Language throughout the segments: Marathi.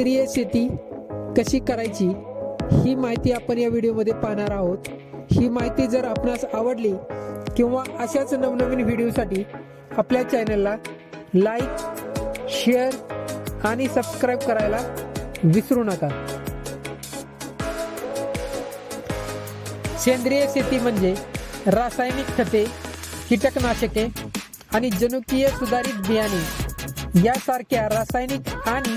सेंद्रिय शेती कशी करायची ही माहिती आपण या व्हिडिओमध्ये पाहणार आहोत. ही माहिती जर आपणास आवडली किंवा अशाच नवनवीन व्हिडिओसाठी आपल्या चॅनलला लाईक शेअर आणि सबस्क्राईब करायला विसरू नका. सेंद्रिय शेती म्हणजे रासायनिक खते कीटकनाशके आणि जनुकीय सुधारित बियाणे. यासारख्या रासायनिक आणि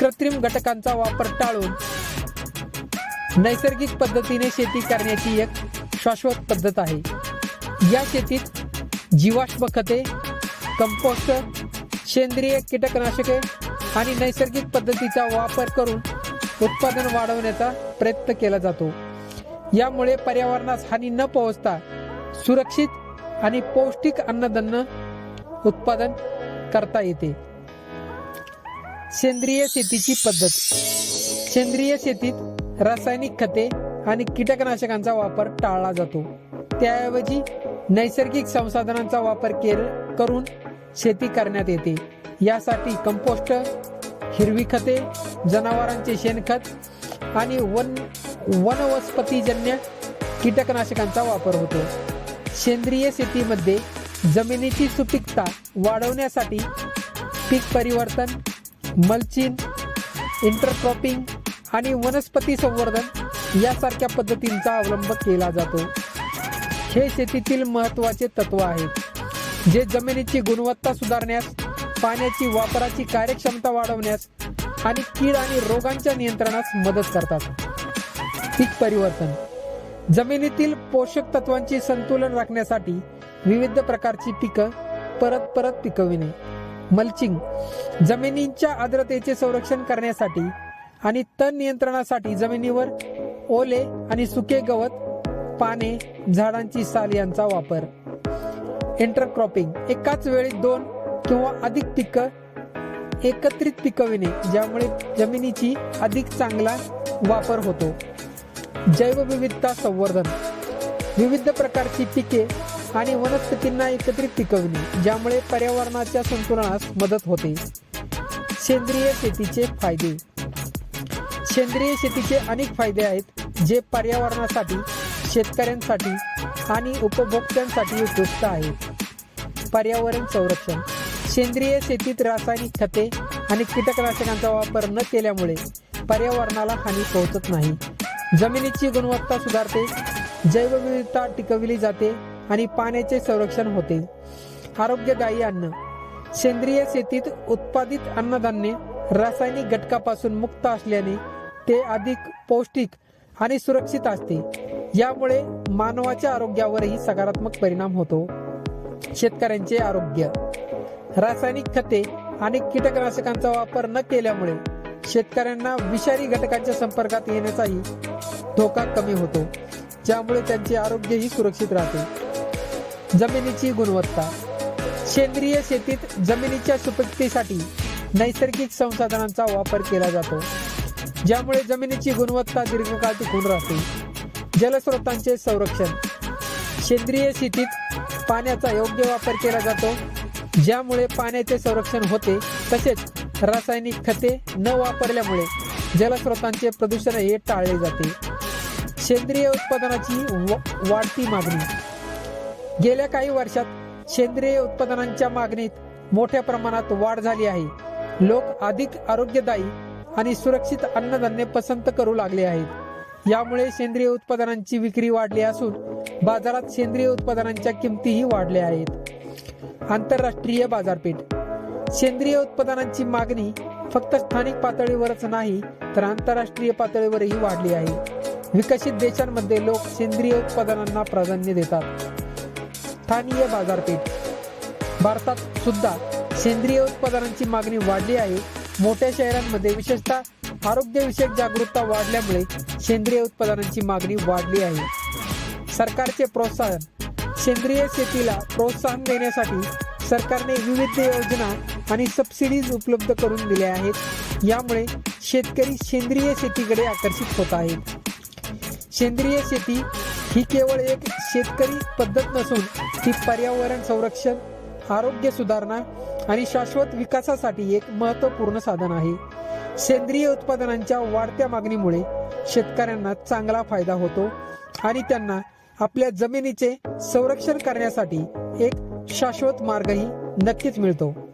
कृत्रिम घटकांचा वापर टाळून नैसर्गिक पद्धतीने शेती करण्याची एक शाश्वत पद्धत आहे. या शेतीत जीवाश्म खते कंपोस्ट सेंद्रिय कीटकनाशके आणि नैसर्गिक पद्धतीचा वापर करून उत्पादन वाढवण्याचा प्रयत्न केला जातो. यामुळे पर्यावरणास हानी न पोहोचता सुरक्षित आणि पौष्टिक अन्नधान्य उत्पादन करता येते. सेंद्रिय शेतीची पद्धत. सेंद्रिय शेतीत रासायनिक खते आणि कीटकनाशकांचा वापर टाळला जातो. त्याऐवजी नैसर्गिक संसाधनांचा वापर केल करून शेती करण्यात येते. यासाठी कंपोस्ट हिरवी खते जनावरांचे शेणखत आणि वन वनवस्पतीजन्य कीटकनाशकांचा वापर होतो. सेंद्रिय शेतीमध्ये जमिनीची सुपीकता वाढवण्यासाठी पीक परिवर्तन मल्चिंग इंटरक्रॉपिंग आणि वनस्पती संवर्धन यासारख्या पद्धतींचा अवलंब केला जातो. हे शेतीतील महत्त्वाचे तत्व आहेत जे जमिनीची गुणवत्ता सुधारण्यास पाण्याची वापराची कार्यक्षमता वाढवण्यास आणि कीड आणि रोगांच्या नियंत्रणास मदत करतात. पीक परिवर्तन. जमिनीतील पोषक तत्वांची संतुलन राखण्यासाठी विविध प्रकारची पिकं परत परत पिकविणे. मल्चिंग जमिनींच्या आर्द्रतेचे संरक्षण करण्यासाठी आणि तण नियंत्रणासाठी जमिनीवर ओले आणि सुके गवत पाने झाडांची साल यांचा वापर. इंटरक्रॉपिंग एकाच वेळी दोन किंवा अधिक पिकं एकत्रित पिकविणे ज्यामुळे जमिनीची अधिक चांगला वापर होतो. जैवविविधता संवर्धन विविध प्रकारची पिके आणि वनस्पतींना एकत्रित पिकवणे ज्यामुळे पर्यावरणाच्या संतुलनास मदत होते. सेंद्रिय शेतीचे फायदे. सेंद्रिय शेतीचे अनेक फायदे आहेत जे पर्यावरणासाठी शेतकऱ्यांसाठी आणि उपभोक्त्यांसाठी उपयुक्त आहेत. पर्यावरण संरक्षण. सेंद्रिय शेतीत रासायनिक खते आणि कीटकनाशकांचा वापर न केल्यामुळे पर्यावरणाला हानी पोहोचत नाही. जमिनीची गुणवत्ता सुधारते. जैवविविधता टिकविली जाते. आणि पाण्याचे संरक्षण होते. आरोग्यदायी अन्न. सेंद्रिय शेतीत उत्पादित अन्नधान्य रासायनिक घटकापासून मुक्त असल्याने ते अधिक पौष्टिक आणि सुरक्षित असते. यामुळे मानवाच्या आरोग्यावरही सकारात्मक परिणाम होतो. शेतकऱ्यांचे आरोग्य. रासायनिक खते आणि कीटकनाशकांचा वापर न केल्यामुळे शेतकऱ्यांना विषारी घटकांच्या संपर्कात येण्याचाही धोका कमी होतो. ज्यामुळे त्यांचे आरोग्यही सुरक्षित राहते. जमिनीची गुणवत्ता. सेंद्रिय शेतीत जमिनीच्या सुपीकतेसाठी नैसर्गिक संसाधनांचा वापर केला जातो. ज्यामुळे जमिनीची गुणवत्ता दीर्घकाळ टिकून राहते. जलस्रोतांचे संरक्षण. सेंद्रिय शेतीत पाण्याचा योग्य वापर केला जातो. ज्यामुळे पाण्याचे संरक्षण होते. तसेच रासायनिक खते न वापरल्यामुळे जलस्रोतांचे प्रदूषण हे टाळले जाते. सेंद्रिय उत्पादनाची वाढती मागणी. गेल्या काही वर्षात सेंद्रिय उत्पादनांच्या मागणीत मोठ्या प्रमाणात वाढ झाली आहे. लोक अधिक आरोग्यदायी आणि सुरक्षित अन्नधान्य पसंत करू लागले आहेत. यामुळे सेंद्रिय उत्पादनांची विक्री वाढली असून बाजारात सेंद्रिय उत्पादनांच्या किमतीही वाढल्या आहेत. आंतरराष्ट्रीय बाजारपेठ. सेंद्रिय उत्पादनांची मागणी फक्त स्थानिक पातळीवरच नाही तर आंतरराष्ट्रीय पातळीवरही वाढली आहे. विकसित देशांमध्ये लोक सेंद्रिय उत्पादनांना प्राधान्य देतात. स्थानीय बाजारपेठ. भारतात सुद्धा सेंद्रिय उत्पादनांची मागणी वाढली आहे. मोठ्या शहरांमध्ये विशेषतः आरोग्यविषयक जागरूकता वाढल्यामुळे सेंद्रिय उत्पादनांची मागणी वाढली आहे. सरकारचे प्रोत्साहन. सेंद्रिय शेतीला प्रोत्साहन देण्यासाठी सरकारने विविध योजना आणि सबसिडीज उपलब्ध करून दिल्या आहेत. यामुळे शेतकरी सेंद्रिय शेतीकडे आकर्षित होत आहेत. सेंद्रिय शेती ही केवळ एक शेतकरी पद्धत नसून ती पर्यावरण संरक्षण आरोग्य सुधारणा आणि शाश्वत विकासासाठी एक महत्त्वपूर्ण साधन आहे. सेंद्रिय उत्पादनांच्या वाढत्या मागणीमुळे शेतकऱ्यांना चांगला फायदा होतो आणि त्यांना आपल्या जमिनीचे संरक्षण करण्यासाठी एक शाश्वत मार्गही नक्कीच मिळतो.